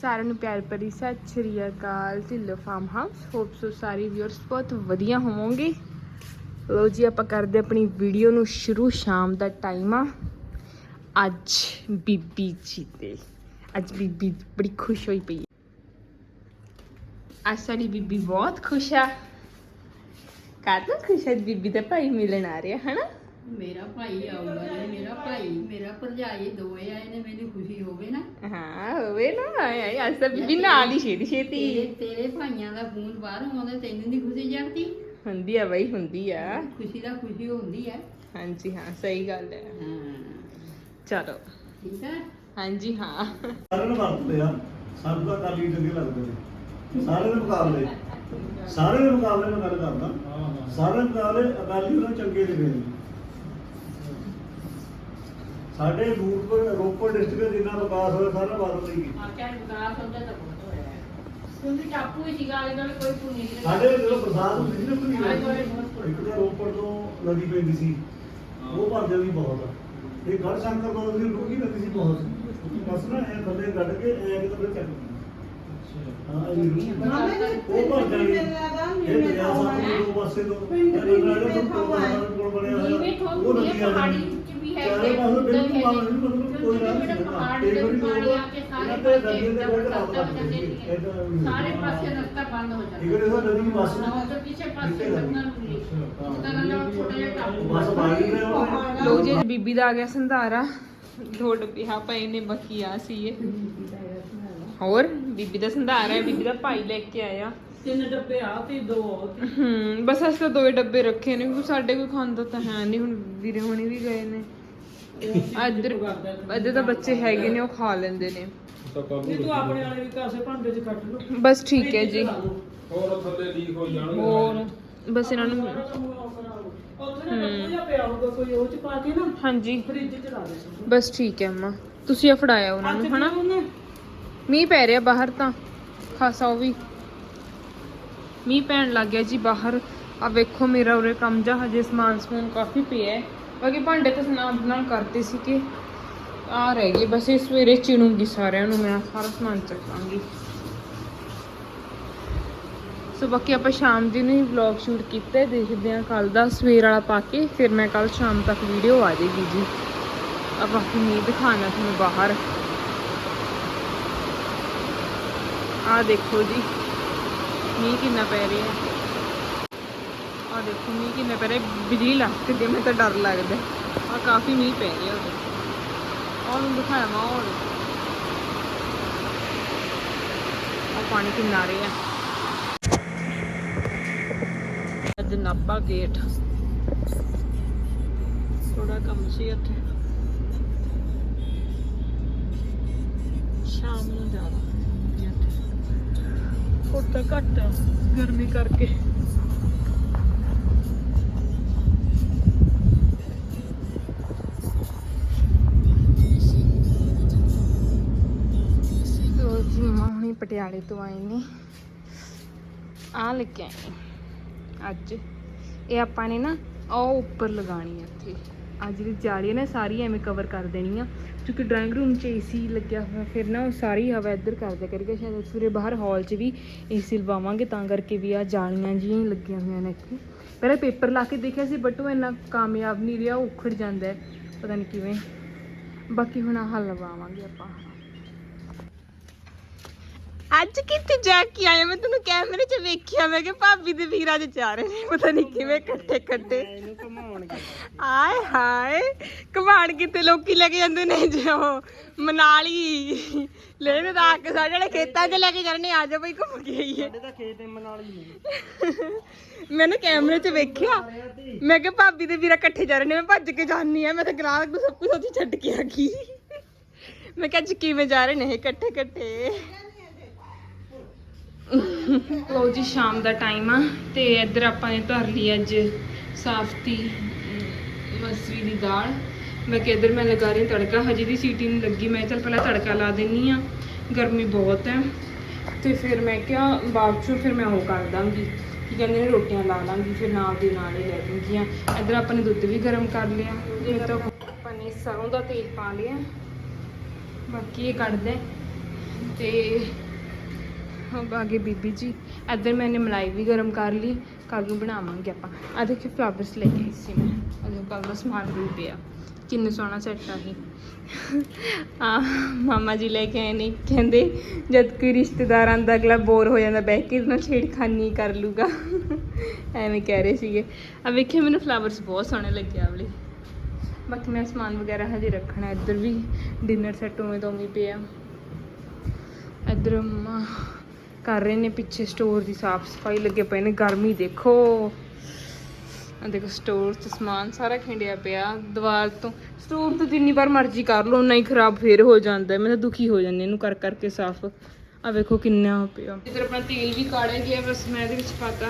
ਸਾਰਿਆਂ ਨੂੰ ਪਿਆਰ ਭਰੀ ਸਤਿ ਸ਼੍ਰੀ ਅਕਾਲ Dhillon farm house hope so ਸਾਰੇ ਵਿਊਅਰਸ ਬਹੁਤ ਵਧੀਆ ਹੋਵੋਗੇ। ਲੋ ਜੀ, ਆਪਾਂ ਕਰਦੇ ਆਪਣੀ ਵੀਡੀਓ ਨੂੰ ਸ਼ੁਰੂ, ਸ਼ਾਮ ਦਾ ਟਾਈਮ ਆ। ਅੱਜ ਬੀਬੀ ਜੀ ਤੇ ਅੱਜ ਬੀਬੀ ਬੜੀ ਖੁਸ਼ ਹੋਈ ਪਈ ਅੱਜ ਸਾਡੀ ਬੀਬੀ ਬਹੁਤ ਖੁਸ਼ ਆ। ਕਾਹਤੋਂ ਖੁਸ਼ ਹੈ ਬੀਬੀ ਦਾ ਭਾਈ ਮਿਲਣ ਆ ਰਿਹਾ, ਹਨਾ? ਮੇਰਾ ਭਾਈ ਆਊਗਾ ਜੇ ਮੇਰਾ ਭਾਈ ਮੇਰਾ ਭਰਜਾਈ ਦੋਏ ਆਏ ਨੇ ਮੈਨੂੰ ਖੁਸ਼ੀ ਹੋਵੇ ਨਾ। ਹਾਂ ਹੋਵੇ ਨਾ ਆਏ ਅੱਜ ਤਾਂ ਬੀਬੀ ਨਾਲ ਹੀ ਛੇਤੀ ਛੇਤੀ। ਤੇਰੇ ਭਾਈਆਂ ਦਾ ਫੋਨ ਬਾਹਰ ਆਉਂਦਾ ਤੈਨੂੰ ਨਹੀਂ ਖੁਸ਼ੀ ਜਾਂਦੀ ਹੁੰਦੀ ਆ ਬਈ ਹੁੰਦੀ ਆ। ਖੁਸ਼ੀ ਦਾ ਖੁਸ਼ੀ ਹੁੰਦੀ ਹੈ ਹਾਂਜੀ ਹਾਂ ਸਹੀ ਗੱਲ ਹੈ। ਹਾਂ। ਚਲੋ। ਠੀਕ ਹੈ ਹਾਂਜੀ ਹਾਂ। ਸਾਰਿਆਂ ਨੂੰ ਵਰਤਦੇ ਆ। ਸਭ ਦਾ ਕਾਲੀ ਚੰਗੇ ਲੱਗਦੇ ਨੇ। ਸਾਰੇ ਦੇ ਮੁਕਾਬਲੇ। ਸਾਰੇ ਦੇ ਮੁਕਾਬਲੇ ਮੈਂ ਗੱਲ ਕਰਦਾ। ਸਾਰੇ ਦੇ ਮੁਕਾਬਲੇ ਅਕਾਲੀ ਉਹਨਾਂ ਚੰਗੇ ਲੱਗਦੇ ਨੇ। ਸਾਡੇ ਰੂਪਪੁਰ ਰੋਪੜ ਡਿਸਟ੍ਰਿਕਟ ਦਾ ਜਿੰਨਾ ਵਿਕਾਸ ਹੋਇਆ ਸਾਰਾ ਬਾਦਲ ਨੇ ਕੀਤਾ। ਆ ਕਿਆ ਵਿਕਾਸ ਹੁੰਦਾ ਤਾਂ ਬਹੁਤ ਹੋਇਆ ਕਿਉਂਕਿ ਟਾਪੂ ਹੀ ਸੀਗਾ ਇਹਦੇ ਨਾਲ ਕੋਈ ਪੁੰਨੀ ਨਹੀਂ ਸਾਡੇ ਜਦੋਂ ਬਰਸਾਤ ਹੁੰਦੀ ਸੀ ਨਾ ਪੂਰੀ ਬਹੁਤ ਇੱਕ ਤਾਂ ਰੋਪੜ ਤੋਂ ਨਦੀ ਪੈਂਦੀ ਸੀ ਉਹ ਭਰ ਜਾਂਦੀ ਬਹੁਤ। ਆ ਇਹ ਗੜ ਸ਼ੰਕਰ ਤੋਂ ਉਹਦੀ ਰੁਕੀ ਨਦੀ ਸੀ ਬਹੁਤ। ਬਸ ਨਾ ਇਹ ਥੱਲੇ ਗੱਡ ਕੇ ਐ ਕਿਤੇ ਫਿਰ ਚੱਕ ਹਾਂ ਇਹ ਰੁਕੀ ਉਹ ਭਰ ਜਾਣੀ ਇਹ ਦਰਿਆ ਸਾਹਿਬ ਦੋ ਪਾਸੇ ਤੋਂ ਇਹ ਨਾਲੇ ਤੋਂ ਕੋਲ ਬਣਿਆ ਨੀਵੇਂ ਹੋਇਆ ਠੋਕ ਉਹ ਹੁੰਦੀ ਨਦੀ ਹੈ, ਆ ਪਹਾੜੀ। ਜਾਂਦੀ ਹੈ ਚਾਰੇ ਪਾਸੇ ਬਿਲਕੁਲ ਪਾਣੀ ਕੋਈ ਆ ਕੇ ਸਾਰੇ ਪਾਸੇ ਨੇ। ਸਾਰੇ ਪਾਸੇ ਰਸਤਾ ਬੰਦ ਹੋ ਜਾਂਦਾ। ਇਕੜੇ ਤਾਂ ਨਦੀ ਦੀ ਬੱਸ ਨਾ ਉੱਧਰ ਪਿੱਛੇ ਪਾਸੇ ਬੰਨਾਂ ਨੂੰ ਨਹੀਂ ਜਿੱਦਾਂ ਨਾਲ ਛੋਟਾ ਜਿਹਾ ਟਾਪੂ ਬੱਸ ਬਾਹਰ ਨੇ ਉਹਨੇ ਲੋ ਜੀ ਬੀਬੀ ਦਾ ਆ ਗਿਆ ਸੰਧਾਰਾ। ਦੋ ਡੱਬੇ ਹਾਂ ਪਏ ਨੇ ਬਾਕੀ ਆ ਸੀ ਇਹ। ਹੋਰ? ਬੀਬੀ ਦਾ ਸੰਧਾਰਾ ਹੈ ਬੀਬੀ ਦਾ ਭਾਈ ਲੈ ਕੇ ਆਇਆ। ਤਿੰਨ ਡੱਬੇ ਆ ਤੇ ਦੋ ਹੂੰ ਬਸ ਅਸੀਂ ਤਾਂ ਦੋਏ ਡੱਬੇ ਰੱਖੇ ਨੇ ਕਿਉਂਕਿ ਸਾਡੇ ਕੋਈ ਖਾਂਦਾ ਤਾਂ ਹੈ ਨਹੀਂ ਹੁਣ ਵੀਰੇ ਹੋਣੀ ਵੀ ਗਏ ਨੇ। ਇੱਧਰ ਇੱਧਰ ਤਾਂ ਬੱਚੇ ਹੈਗੇ ਨੇ ਉਹ ਖਾ ਲੈਂਦੇ ਨੇ। ਨਹੀਂ ਤੂੰ ਆਪਣੇ ਵਾਲੇ ਵੀ ਕਾਸੇ ਭਾਂਡੇ 'ਚ ਕੱਟ ਲਓ। ਬਸ ਠੀਕ ਹੈ ਜੀ। ਹੋਰ ਥੱਲੇ ਲੀਕ ਹੋ ਜਾਣਗੇ ਹੋਰ ਬਸ ਇਹਨਾਂ ਨੂੰ ਉੱਥੇ ਨਾ ਕੋਈ ਪਿਆ ਹੋਊਗਾ ਕੋਈ ਉਹ 'ਚ ਪਾ ਕੇ ਨਾ ਹਾਂਜੀ। ਫ੍ਰਿਜ 'ਚ ਲਾ ਦੇ। ਬਸ ਠੀਕ ਹੈ ਅੰਮਾ ਤੁਸੀਂ ਆ ਫੜਾਇਆ ਉਹਨਾਂ ਨੂੰ ਹਨਾ? ਮੀਂਹ ਪੈ ਰਿਹਾ ਬਾਹਰ ਤਾਂ ਖਾਸਾ ਉਹ ਵੀ। ਮੀਂਹ ਪੈਣ ਲੱਗ ਗਿਆ ਜੀ ਬਾਹਰ। ਆ ਵੇਖੋ ਮੇਰਾ ਉਰੇ ਕੰਮ ਜਾ ਹਜੇ ਸਮਾਨ ਸਮੂਨ ਕਾਫੀ ਪਿਆ ਹੈ। ਬਾਕੀ ਭਾਂਡੇ ਤਾਂ ਸਨਾਬ ਨਾਲ ਕਰਤੇ ਸੀ ਕਿ ਆ ਰਹਿ ਗਏ। ਬਸ ਇਹ ਸਵੇਰੇ ਚਿਣੂਗੀ ਸਾਰਿਆਂ ਨੂੰ, ਮੈਂ ਸਾਰਾ ਸਮਾਨ ਚੱਕਾਂਗੀ। ਸੋ ਬਾਕੀ ਆਪਾਂ ਸ਼ਾਮ ਦੀ ਨੂੰ ਵਲੌਗ ਸ਼ੂਟ ਕੀਤਾ, ਦੇਖਦੇ ਹਾਂ ਕੱਲ ਦਾ ਸਵੇਰ ਵਾਲਾ ਪਾ ਕੇ, ਫਿਰ ਮੈਂ ਕੱਲ ਸ਼ਾਮ ਤੱਕ ਵੀਡੀਓ ਆ ਜਾਏਗੀ ਜੀ। ਆ ਬਾਕੀ ਨਹੀਂ ਦਿਖਾਣਾ ਤੁਹਾਨੂੰ ਬਾਹਰ। ਆ ਦੇਖੋ ਜੀ, ਮੀਂਹ ਕਿੰਨਾ ਪੈ ਰਿਹਾ। ਹੈ ਆ ਦੇਖੋ, ਮੀਂਹ ਕਿੰਨੇ ਪੈ ਰਿਹਾ। ਹੈ। ਬਿਜਲੀ ਲੱਗ ਗਈ, ਮੈਨੂੰ ਤਾਂ ਡਰ ਲੱਗਦਾ। ਆ ਕਾਫੀ ਮੀਂਹ ਪੈ ਰਿਹਾ ਉਹਦੇ ਆਹ ਨੂੰ ਦਿਖਾਇਆ ਮੈਂ ਪਾਣੀ ਕਿੰਨਾ ਰਿਹਾ ਅੱਜ ਨਾਪਾ ਗੇਟ ਥੋੜਾ ਕੰਮ ਸੀ ਇੱਥੇ। ਸ਼ਾਮ ਨੂੰ ਜਾਣਾ ਉੱਤੇ ਘੱਟ ਗਰਮੀ ਕਰਕੇ। ਜੀ, ਮਾਂ ਹੁਣੀ ਪਟਿਆਲੇ ਤੋਂ ਆਏ ਨੇ। ਆ ਲੈ ਕੇ ਆਏ ਨੇ ਅੱਜ। ਇਹ ਆਪਾਂ ਨੇ ਨਾ ਉਹ ਉੱਪਰ ਲਗਾਣੀ ਆ ਇੱਥੇ। ਆ ਜਿਹੜੀ ਜਾਲੀ ਹੈ ਨਾ ਸਾਰੀ ਐਵੇਂ ਕਵਰ ਕਰ ਦੇਣੀ ਆ। ਕਿਉਂਕਿ ਡਰਾਇੰਗ ਰੂਮ 'ਚ ਏਸੀ ਲੱਗਿਆ ਹੋਇਆ, ਫਿਰ ਨਾ ਉਹ ਸਾਰੀ ਹਵਾ ਇੱਧਰ ਕਰਦਾ ਕਰਕੇ ਸ਼ਾਇਦ ਸਵੇਰੇ ਬਾਹਰ ਹਾਲ 'ਚ ਵੀ ਏਸੀ ਲਵਾਵਾਂਗੇ, ਤਾਂ ਕਰਕੇ ਵੀ ਆ ਜਾਲੀਆਂ ਜਿਹੀਆਂ ਹੀ ਲੱਗੀਆਂ ਹੋਈਆਂ ਨੇ ਇੱਥੇ। ਪਹਿਲਾਂ ਪੇਪਰ ਲਾ ਕੇ ਦੇਖਿਆ ਸੀ ਬਟ ਉਹ ਇੰਨਾ ਕਾਮਯਾਬ ਨਹੀਂ ਰਿਹਾ, ਉਹ ਉਖੜ ਜਾਂਦਾ ਪਤਾ ਨਹੀਂ ਕਿਵੇਂ। ਬਾਕੀ ਹੁਣ ਆਹ ਲਵਾਵਾਂਗੇ ਆਪਾਂ। ਅੱਜ ਕਿੱਥੇ ਜਾ ਕੇ ਆਏ ਮੈਂ ਤੈਨੂੰ ਕੈਮਰੇ 'ਚ ਵੇਖਿਆ ਮੈਂ ਕਿ ਭਾਬੀ ਦੇ ਵੀਰ ਅੱਜ ਜਾ ਰਹੇ ਨੇ। ਪਤਾ ਨਹੀਂ ਕਿਵੇਂ ਇਕੱਠੇ ਇਕੱਠੇ ਆਏ ਹਾਏ ਕਮਾਣ ਕਿਤੇ ਲੋਕੀ ਲੈ ਕੇ ਜਾਂਦੇ ਨੇ ਜੋ ਮਨਾਲੀ। ਲੈ ਕੇ ਸਾਡੇ ਵਾਲੇ ਖੇਤਾਂ 'ਚ ਲੈ ਕੇ ਜਾਂਦੇ ਨੇ ਆ ਜਾ ਬਈ ਘੁੰਮ ਕੇ ਆਈਏ। ਸਾਡੇ ਤਾਂ ਖੇਤ ਮਨਾਲੀ ਨਹੀਂ ਮੈंने ਕੈਮਰੇ 'ਚ ਵੇਖਿਆ। ਮੈਂ ਕਿ ਭਾਬੀ ਦੇ ਵੀਰ ਇਕੱਠੇ ਜਾ ਰਹੇ ਨੇ ਮੈਂ ਭੱਜ ਕੇ ਜਾਣੀ ਆ ਮੈਂ ਤਾਂ ਗਰਾਹ ਨੂੰ ਸਭ ਕੁਝ ਉੱਥੇ ਛੱਡ ਕੇ ਆ ਗਈ। ਮੈਂ ਕਿਹਾ ਅੱਜ ਕਿਵੇਂ ਜਾ ਰਹੇ ਨੇ ਇਹ ਇਕੱਠੇ ਇਕੱਠੇ ਲੋ ਜੀ, ਸ਼ਾਮ ਦਾ ਟਾਈਮ ਆ ਤੇ ਇੱਧਰ ਆਪਾਂ ਨੇ ਧਰ ਲਈ ਅੱਜ ਸਾਫਤੀ ਮਸਰੀ ਦੀ ਦਾਲ। ਮੈਂ ਕਿ ਇੱਧਰ ਮੈਂ ਲਗਾ ਰਹੀ ਹਾਂ ਤੜਕਾ, ਹਜੇ ਦੀ ਸੀਟੀ ਨਹੀਂ ਲੱਗੀ। ਮੈਂ ਚੱਲ ਪਹਿਲਾਂ ਤੜਕਾ ਲਾ ਦਿੰਨੀ ਆ, ਗਰਮੀ ਬਹੁਤ ਹੈ। ਤੇ ਫਿਰ ਮੈਂ ਕਿਹਾ ਬਾਅਦ ਚੋਂ ਫਿਰ ਮੈਂ ਉਹ ਕਰ ਦਾਂਗੀ, ਕੀ ਕਹਿੰਦੇ ਨੇ, ਰੋਟੀਆਂ ਲਾ ਲਾਂਗੀ, ਫਿਰ ਨਾਲ ਦੀ ਨਾਲ ਹੀ ਲੈ ਦੂੰਗੀਆਂ ਇੱਧਰ ਆਪਾਂ ਨੇ ਦੁੱਧ ਵੀ ਗਰਮ ਕਰ ਲਿਆ। ਇਹ ਤਾਂ ਆਪਾਂ ਨੇ ਸਰੋਂ ਦਾ ਤੇਲ ਪਾ ਲਿਆ। ਬਾਕੀ ਇਹ ਕੱਢਦੇ। ਤੇ ਆ ਗਏ ਬੀਬੀ ਜੀ। ਇੱਧਰ ਮੈंने ਮਲਾਈ ਵੀ ਗਰਮ ਕਰ ਲਈ ਕੱਲ ਨੂੰ ਬਣਾਵਾਂਗੇ ਆਪਾਂ। ਆ ਦੇਖੋ ਫਲਾਵਰਸ ਲੈ ਕੇ ਆਈ ਸੀ ਮੈਂ। ਆ ਦੇਖੋ ਕੱਲ ਦਾ ਸਮਾਨ ਵੀ ਪਿਆ। ਕਿੰਨੇ ਸੋਹਣਾ ਸੈੱਟ ਆ ਹੀ ਆ ਮਾਮਾ ਜੀ ਲੈ ਕੇ ਆਏ ਨੇ। ਕਹਿੰਦੇ ਜਦ ਕੋਈ ਰਿਸ਼ਤੇਦਾਰ ਆਂਦਾ ਅਗਲਾ ਬੋਰ ਹੋ ਜਾਂਦਾ, ਬਹਿ ਕੇ ਨਾਲ ਛੇੜਖਾਨੀ ਕਰ ਲੂਗਾ। ਐਵੇਂ ਕਹਿ ਰਹੇ ਸੀਗੇ। ਆ ਵੇਖਿਓ, ਮੈਨੂੰ ਫਲਾਵਰਸ ਬਹੁਤ ਸੋਹਣੇ ਲੱਗੇ ਆ ਬਾਕੀ ਮੈਂ ਸਮਾਨ ਵਗੈਰਾ ਹਜੇ ਰੱਖਣਾ। ਇੱਧਰ ਵੀ ਡਿਨਰ ਸੈੱਟ ਉਵੇਂ ਤੋਂ ਵੀ ਪਿਆ। ਇੱਧਰ ਮਾ ਕਰ ਰਹੇ ਨੇ ਪਿੱਛੇ ਸਟੋਰ ਦੀ ਸਾਫ਼ ਸਫ਼ਾਈ ਲੱਗੇ ਪਏ ਨੇ। ਗਰਮੀ ਦੇਖੋ। ਆ ਦੇਖੋ ਸਟੋਰ 'ਚ ਸਮਾਨ ਸਾਰਾ ਖਿੰਡਿਆ ਪਿਆ। ਦੀਵਾਰ ਤੋਂ ਸਟੋਰ ਤੋਂ ਜਿੰਨੀ ਵਾਰ ਮਰਜ਼ੀ ਕਰ ਲਓ ਉਨਾ ਹੀ ਖਰਾਬ ਫੇਰ ਹੋ ਜਾਂਦਾ ਮੈਂ ਤਾਂ ਦੁਖੀ ਹੋ ਜਾਂਦੀ ਇਹਨੂੰ ਕਰ ਕਰਕੇ ਸਾਫ਼। ਆ ਵੇਖੋ ਕਿੰਨਾ ਪਿਆ। ਇਧਰ ਆਪਣਾ ਤੇਲ ਵੀ ਕਾੜਿਆ ਗਿਆ ਬਸ ਮੈਂ ਇਹਦੇ ਵਿੱਚ ਪਾਤਾ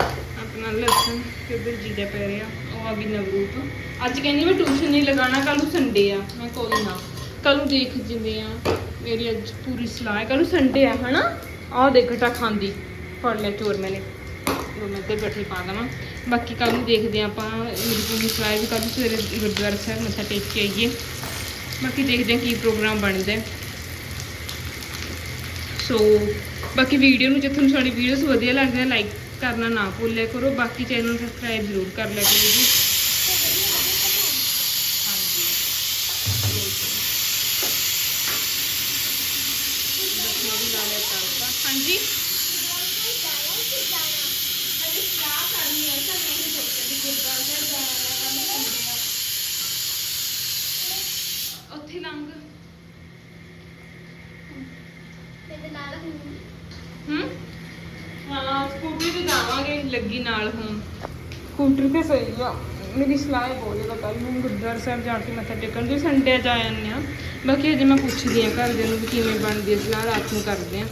ਆਪਣਾ ਲਸਣ ਤੇ ਉਧਰ ਜੀਰਾ ਪੈ ਰਿਹਾ। ਉਹ ਆ ਵੀ ਨਵਰੂਪ। ਅੱਜ ਕਹਿੰਦੀ ਮੈਂ ਟਿਊਸ਼ਨ ਨਹੀਂ ਲਗਾਉਣਾ ਕੱਲ ਨੂੰ ਸੰਡੇ ਆ। ਮੈਂ ਕੋਈ ਨਾ ਕੱਲ ਨੂੰ ਦੇਖ ਜਿੰਦੇ ਆ। ਮੇਰੀ ਅੱਜ ਪੂਰੀ ਸਲਾਹ ਹੈ ਕੱਲ ਨੂੰ ਸੰਡੇ ਆ, ਹਨਾ? ਆਹ ਦੇਖਟਾ ਖਾਂਦੀ, ਫੜ ਲਿਆ ਚੋਰ ਮੈਨੇ। ਉਹ ਮੈਂ ਤੇ ਬੈਠੀ ਪਾ ਦੇਵਾਂ। ਬਾਕੀ ਕੱਲ ਨੂੰ ਦੇਖਦੇ ਹਾਂ ਆਪਾਂ, ਮੇਰੀ ਪੂਰੀ ਸਲਾਹ ਵੀ ਕੱਲ ਨੂੰ ਸਵੇਰੇ ਗੁਰਦੁਆਰਾ ਸਾਹਿਬ ਮੱਥਾ ਟੇਕ ਕੇ ਆਈਏ। ਬਾਕੀ ਦੇਖਦੇ ਹਾਂ ਕੀ ਪ੍ਰੋਗਰਾਮ ਬਣਦਾ ਸੋ ਬਾਕੀ ਵੀਡੀਓ ਨੂੰ ਜੇ ਤੁਹਾਨੂੰ ਸਾਡੀ ਵੀਡੀਓਜ਼ ਵਧੀਆ ਲੱਗਦੀ ਲਾਈਕ ਕਰਨਾ ਨਾ ਭੁੱਲਿਆ ਕਰੋ। ਬਾਕੀ ਚੈਨਲ ਨੂੰ ਸਬਸਕ੍ਰਾਈਬ ਜ਼ਰੂਰ ਕਰ ਲਿਆ ਕਰੋ ਜੀ ਹਾਂਜੀ ਬੱਚਿਆਂ ਦੀ ਲਾ ਲਿਆ ਤੜਕਾ। ਹਾਂਜੀ ਉੱਥੇ ਲੰਘ। ਹੂੰ? ਹਾਂ ਸਕੂਟਰੀ ਤੇ ਜਾਵਾਂਗੇ ਲੱਗੀ ਨਾਲ ਹੁਣ। ਸਕੂਟਰੀ ਤੇ ਸਹੀ ਆ। ਮੇਰੀ ਸਲਾਹ ਹੈ ਬਹੁਤ ਜ਼ਿਆਦਾ ਕੱਲ ਨੂੰ ਗੁਰਦੁਆਰਾ ਸਾਹਿਬ ਜਾਣ ਕੇ ਮੱਥਾ ਟੇਕਣ ਦੇ ਸੰਡੇ ਜਾ ਜਾਂਦੇ ਆ। ਬਾਕੀ ਅਜੇ ਮੈਂ ਪੁੱਛਦੀ ਆ ਘਰਦਿਆਂ ਨੂੰ ਵੀ ਕਿਵੇਂ ਬਣਦੀ ਹੈ ਸਲਾਹ ਰਾਤ ਨੂੰ ਕਰਦੇ ਆ।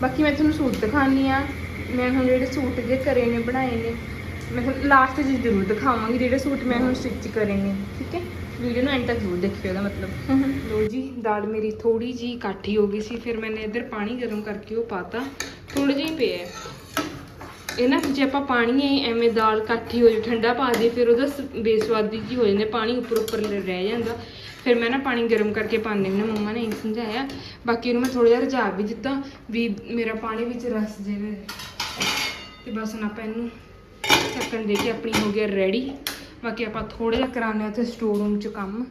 ਬਾਕੀ ਮੈਂ ਤੁਹਾਨੂੰ ਸੂਟ ਦਿਖਾਉਣੀ ਆ। ਮੈਂ ਹੁਣ ਜਿਹੜੇ ਸੂਟ ਜੇ ਕਰੇ ਨੇ ਬਣਾਏ ਨੇ ਮੈਂ ਲਾਸਟ 'ਚ ਜ਼ਰੂਰ ਦਿਖਾਵਾਂਗੀ ਜਿਹੜੇ ਸੂਟ ਮੈਂ ਹੁਣ ਸਟਿਚ ਕਰੇ ਨੇ ਠੀਕ ਹੈ? ਵੀਡੀਓ ਨੂੰ ਐਂਡ ਤੱਕ ਜ਼ਰੂਰ ਦੇਖਿਓ ਇਹਦਾ ਮਤਲਬ। ਲੋ ਜੀ ਦਾਲ ਮੇਰੀ ਥੋੜੀ ਜੀ ਇਕੱਠੀ ਹੋ ਗਈ ਸੀ ਫਿਰ ਮੈंने ਇੱਧਰ ਪਾਣੀ ਗਰਮ ਕਰਕੇ ਉਹ ਪਾਤਾ। ਥੋੜਾ ਜਿਹਾ ਪਿਆ ਹੈ। ਇਹ ਨਾ ਜੇ ਆਪਾਂ ਪਾਣੀ ਐ ਐਵੇਂ ਦਾਲ ਇਕੱਠੀ ਹੋ ਜੇ ਠੰਡਾ ਪਾ ਦੇ ਫਿਰ ਉਹਦਾ ਬੇਸਵਾਦੀ ਜੀ ਹੋ ਜਾਂਦੇ ਪਾਣੀ ਉੱਪਰ ਉੱਪਰ ਰਹਿ ਜਾਂਦਾ। ਫਿਰ ਮੈਂ ਨਾ ਪਾਣੀ ਗਰਮ ਕਰਕੇ ਪਾਉਂਦੀ ਹਾਂ ਮੰਮਾ ਨੇ ਇਹ ਸਮਝਾਇਆ। ਬਾਕੀ ਉਹਨੂੰ ਮੈਂ ਥੋੜਾ ਜਿਹਾ ਰਝਾ ਵੀ ਦਿੱਤਾ ਵੀ ਮੇਰਾ ਪਾਣੀ ਵਿੱਚ ਰਸ ਜਾਵੇ ਤੇ ਬਸ ਹੁਣ ਆਪਾਂ ਇਹਨੂੰ ਢੱਕਣ ਦੇ ਕੇ ਆਪਣੀ ਹੋ ਗਿਆ ਰੈਡੀ ਬਾਕੀ ਆਪਾਂ ਥੋੜਾ ਜਿਹਾ ਕਰਾਉਂਦੇ ਹਾਂ ਉੱਥੇ ਸਟੋਰ ਰੂਮ 'ਚ ਕੰਮ।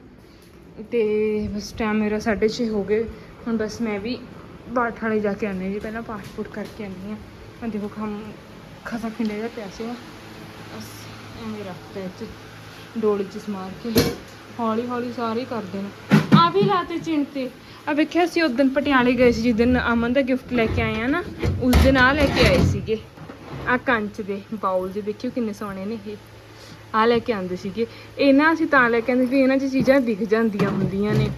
ਤੇ ਬਸ ਟਾਈਮ ਮੇਰਾ 6:30 ਹੋ ਗਏ। ਹੁਣ ਬਸ ਮੈਂ ਵੀ ਬਾਠ ਵਾਲੇ ਜਾ ਕੇ ਆਉਂਦੀ ਹਾਂ ਜੀ। ਪਹਿਲਾਂ ਪਾਸਪੋਰਟ ਕਰਕੇ ਆਉਂਦੀ ਹਾਂ। ਹੁਣ ਦੇਖੋ ਖਮ ਖਸਾ ਖਿੰਡੇ ਦਾ ਪਿਆ ਸੀਗਾ। ਬਸ ਐਵੇਂ ਰੱਖਦੇ ਚ ਡੋਲੇ 'ਚ ਸਮਾਰ ਕੇ। ਹੌਲੀ ਹੌਲੀ ਸਾਰੇ ਕਰਦੇ ਨੇ। ਆ ਵੀ ਲਾਤੇ ਚਿੰਨ ਆ ਵੇਖਿਆ ਸੀ ਉਦੋਂ ਪਟਿਆਲੇ ਗਏ ਸੀ, ਜਿਸ ਅਮਨ ਦਾ ਗਿਫਟ ਲੈ ਕੇ ਆਏ ਆ ਨਾ, ਉਸ ਦਿਨ ਆ ਲੈ ਕੇ ਆਏ ਸੀਗੇ। ਆ ਕੰਚ ਦੇ ਬਾਉਲ ਦੇ ਦੇਖਿਓ ਕਿੰਨੇ ਸੋਹਣੇ ਨੇ ਇਹ। ਆ ਲੈ ਕੇ ਆਂਦੇ ਸੀਗੇ। ਇਹਨਾਂ ਅਸੀਂ ਤਾਂ ਲੈ ਕੇ ਆਂਦੇ ਵੀ ਇਹਨਾਂ 'ਚ ਚੀਜ਼ਾਂ ਦਿਖ ਜਾਂਦੀਆਂ ਹੁੰਦੀਆਂ ਨੇ।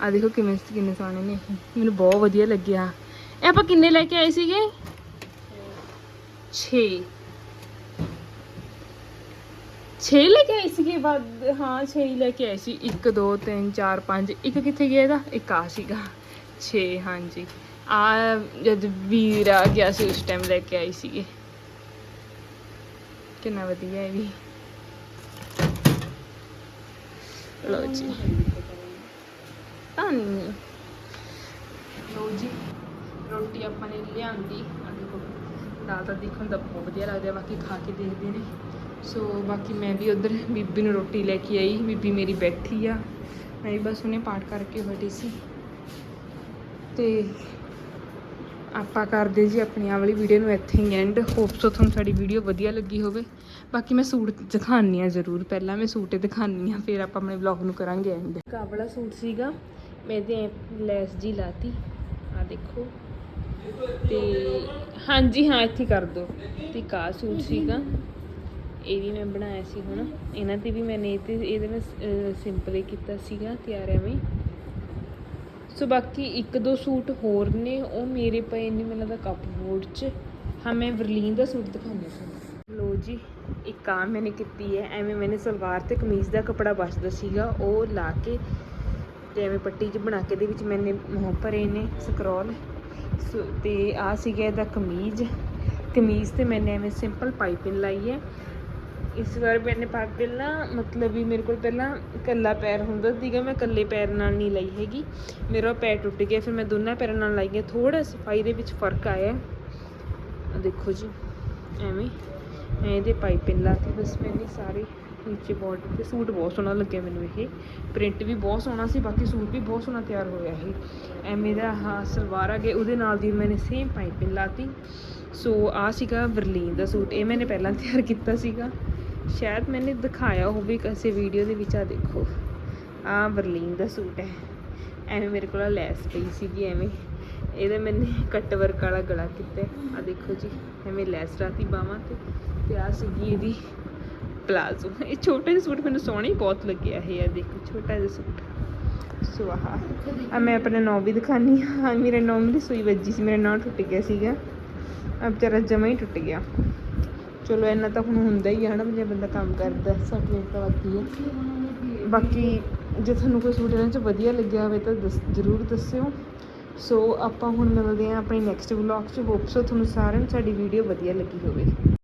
ਆ ਦੇਖੋ ਕਿਵੇਂ, ਕਿੰਨੇ ਸੋਹਣੇ ਨੇ ਇਹ। ਮੈਨੂੰ ਬਹੁਤ ਵਧੀਆ ਲੱਗਿਆ। ਇਹ ਆਪਾਂ ਕਿੰਨੇ ਲੈ ਕੇ ਆਏ ਸੀਗੇ? 6 6 ਲੈ ਕੇ ਆਏ ਸੀਗੇ ਬਾਅਦ ਹਾਂ 6 ਲੈ ਕੇ ਆਏ ਸੀ। 1 2 3 4 5 ਇੱਕ ਕਿੱਥੇ ਗਿਆ ਇਹਦਾ? ਇੱਕ ਆ ਸੀਗਾ। 6 ਹਾਂਜੀ। ਆ, ਜਦ ਵੀਰ ਆ ਗਿਆ ਸੀ, ਉਸ ਟਾਈਮ ਲੈ ਕੇ ਆਈ ਸੀਗੇ। ਕਿੰਨਾ ਵਧੀਆ ਹੈ ਵੀ। ਲੋ ਜੀ। ਧੰਨ ਲੋ ਜੀ, ਰੋਟੀ ਆਪਾਂ ਨੇ ਲਿਆਂਦੀ। ਦਾਲ ਤਾਂ ਦੇਖਣ ਦਾ ਬਹੁਤ ਵਧੀਆ ਲੱਗਦਾ ਬਾਕੀ ਖਾ ਕੇ ਦੇਖਦੇ ਨੇ। ਸੋ ਬਾਕੀ ਮੈਂ ਵੀ ਉਧਰ ਬੀਬੀ ਨੂੰ ਰੋਟੀ ਲੈ ਕੇ ਆਈ। ਬੀਬੀ ਮੇਰੀ ਬੈਠੀ ਆ। ਮੈਂ ਵੀ ਬਸ ਉਹਨੇ ਪਾਠ ਕਰਕੇ ਹਟੀ ਸੀ। ਤੇ ਆਪਾਂ ਕਰਦੇ ਜੀ ਆਪਣੀ ਆ ਵਾਲੀ ਵੀਡੀਓ ਨੂੰ ਇੱਥੇ ਹੀ ਐਂਡ ਹੋਪ ਸੋ ਤੁਹਾਨੂੰ ਸਾਡੀ ਵੀਡੀਓ ਵਧੀਆ ਲੱਗੀ ਹੋਵੇ। ਬਾਕੀ ਮੈਂ ਸੂਟ ਦਿਖਾਉਂਦੀ ਆ ਜ਼ਰੂਰ। ਪਹਿਲਾਂ ਮੈਂ ਸੂਟ ਹੀ ਦਿਖਾਉਂਦੀ ਆ ਫਿਰ ਆਪਾਂ ਆਪਣੇ ਵਲੌਗ ਨੂੰ ਕਰਾਂਗੇ ਐਂਡ ਕਾਬਲਾ ਸੂਟ ਸੀਗਾ। ਮੈਂ ਇਹਦੇ ਲੈਸ ਜੀ ਲਾਤੀ। ਆ ਦੇਖੋ। ਤੇ ਹਾਂਜੀ, ਹਾਂ, ਇੱਥੇ ਕਰ ਦੋ ਤੇ ਕਾ ਸੂਟ ਸੀਗਾ। ਇਹ ਵੀ ਮੈਂ ਬਣਾਇਆ ਸੀ ਹੁਣ। ਇਹਨਾਂ ਤੇ ਵੀ ਮੈਨੇ ਤੇ ਇਹਦੇ ਨਾਲ ਸਿੰਪਲ ਹੀ ਕੀਤਾ ਸੀਗਾ, ਤਿਆਰ ਐਵੇਂ। ਸੋ ਬਾਕੀ ਇੱਕ ਦੋ ਸੂਟ ਹੋਰ ਨੇ, ਉਹ ਮੇਰੇ ਪਏ ਨੇ ਮੈਨੂੰ ਲੱਗਦਾ ਕਪਬੋਰਡ 'ਚ। ਹਾਂ, ਮੈਂ ਵਰਲੀਨ ਦਾ ਸੂਟ ਦਿਖਾਉਂਦੀ ਸੀ ਲੋ ਜੀ, ਇੱਕ ਆ ਮੈਨੇ ਕੀਤੀ ਹੈ। ਐਵੇਂ ਮੈਨੇ ਸਲਵਾਰ ਤੇ ਕਮੀਜ਼ ਦਾ ਕਪੜਾ ਬਚਦਾ ਸੀਗਾ। ਉਹ ਲਾ ਕੇ ਤੇ ਐਵੇਂ ਪੱਟੀ 'ਚ ਬਣਾ ਕੇ ਦੇ ਵਿੱਚ ਮੈਨੇ ਭਰੇ ਨੇ ਸਕਰੋਲ ਤੇ ਆ ਸੀਗਾ ਇਹਦਾ ਕਮੀਜ਼। ਕਮੀਜ਼ ਤੇ ਮੈਨੇ ਐਵੇਂ ਸਿੰਪਲ ਪਾਈਪਿੰਗ ਲਾਈ ਹੈ। ਇਸ ਵਾਰ ਮੈਨੇ ਪਾ ਪਹਿਲਾਂ ਮਤਲਬ ਵੀ ਮੇਰੇ ਕੋਲ ਪਹਿਲਾਂ ਇਕੱਲਾ ਪੈਰ ਹੁੰਦਾ ਸੀਗਾ, ਮੈਂ ਇਕੱਲੇ ਪੈਰ ਨਾਲ ਨਹੀਂ ਲਈ ਹੈਗੀ। ਮੇਰਾ ਪੈਰ ਟੁੱਟ ਗਿਆ, ਫਿਰ ਮੈਂ ਦੋਨਾਂ ਪੈਰਾਂ ਨਾਲ ਲਾਈ ਹੈ ਥੋੜਾ ਸਫ਼ਾਈ ਦੇ ਵਿੱਚ ਫ਼ਰਕ ਆਇਆ। ਦੇਖੋ ਜੀ, ਐਵੇਂ ਐ ਇਹਦੇ ਪਾਈਪਿੰਗ ਲਾਤੀ, ਬਸ ਮੈਨੇ ਸਾਰੇ ਨੀਚੇ ਬਾਰਡਰ ਤੇ ਸੂਟ ਬਹੁਤ ਸੋਹਣਾ ਲੱਗਿਆ ਮੈਨੂੰ ਇਹ। ਪ੍ਰਿੰਟ ਵੀ ਬਹੁਤ ਸੋਹਣਾ ਸੀ, ਬਾਕੀ ਸੂਟ ਵੀ ਬਹੁਤ ਸੋਹਣਾ ਤਿਆਰ ਹੋਇਆ ਇਹ। ਐਵੇਂ ਦਾ ਹਾਂ ਸਲਵਾਰ ਆ ਗਏ ਉਹਦੇ ਨਾਲ ਦੀ ਮੈਨੇ ਸੇਮ ਪਾਈਪਿੰਗ ਲਾਤੀ। ਸੋ ਆ ਸੀਗਾ ਬਰਲੀਨ ਦਾ ਸੂਟ, ਇਹ ਮੈਨੇ ਪਹਿਲਾਂ ਤਿਆਰ ਕੀਤਾ ਸੀਗਾ। ਸ਼ਾਇਦ ਮੈਨੇ ਦਿਖਾਇਆ ਹੋਵੇ ਕਿਸੇ ਵੀਡੀਓ ਦੇ ਵਿੱਚ ਆ ਦੇਖੋ। ਆ ਬਰਲੀਨ ਦਾ ਸੂਟ ਹੈ। ਐਵੇਂ ਮੇਰੇ ਕੋਲ ਲੈਸ ਪਈ ਸੀਗੀ, ਐਵੇਂ। ਇਹਦੇ ਮੈਨੇ ਕੱਟ ਵਰਕ ਵਾਲਾ ਗਲਾ ਕੀਤਾ ਆ ਦੇਖੋ ਜੀ, ਐਵੇਂ ਲੈਸ ਰਾਤੀ ਬਾਹਾਂ ਤੇ ਤੇ ਆ ਸੀਗੀ ਇਹਦੀ ਪਲਾਜ਼ੋ। ਇਹ ਛੋਟਾ ਜਿਹਾ ਸੂਟ ਮੈਨੂੰ ਸੋਹਣਾ ਹੀ ਬਹੁਤ ਲੱਗਿਆ ਇਹ ਆ ਦੇਖੋ, ਛੋਟਾ ਜਿਹਾ ਸੂਟ। ਸੋ ਆਹ ਆ ਮੈਂ ਆਪਣੇ ਨੌ ਵੀ ਦਿਖਾਨੀ ਹਾਂ ਮੇਰੇ ਨੌ ਦੀ ਸੂਈ ਵੱਜੀ ਸੀ, ਮੇਰਾ ਨੌ ਟੁੱਟ ਗਿਆ ਸੀਗਾ। ਆ ਵਿਚਾਰਾ ਜਮਾ ਹੀ ਟੁੱਟ ਗਿਆ। ਚਲੋ ਇੰਨਾ ਤਾਂ ਹੁਣ ਹੁੰਦਾ ਹੀ ਹੈ ਨਾ ਜੇ ਬੰਦਾ ਕੰਮ ਕਰਦਾ ਸੱਟ ਤਾਂ ਬਾਕੀ ਹੈ ਬਾਕੀ ਜੇ ਤੁਹਾਨੂੰ ਕੋਈ ਸੂਟ ਇਹਨਾਂ 'ਚ ਵਧੀਆ ਲੱਗਿਆ ਹੋਵੇ ਤਾਂ ਦੱਸ, ਜ਼ਰੂਰ ਦੱਸਿਓ। ਸੋ ਆਪਾਂ ਹੁਣ ਮਿਲਦੇ ਹਾਂ ਆਪਣੇ ਨੈਕਸਟ ਵਲੌਗ 'ਚ। ਹੋਪ ਸੋ ਤੁਹਾਨੂੰ ਸਾਰਿਆਂ ਨੂੰ ਸਾਡੀ ਵੀਡੀਓ ਵਧੀਆ ਲੱਗੀ ਹੋਵੇ।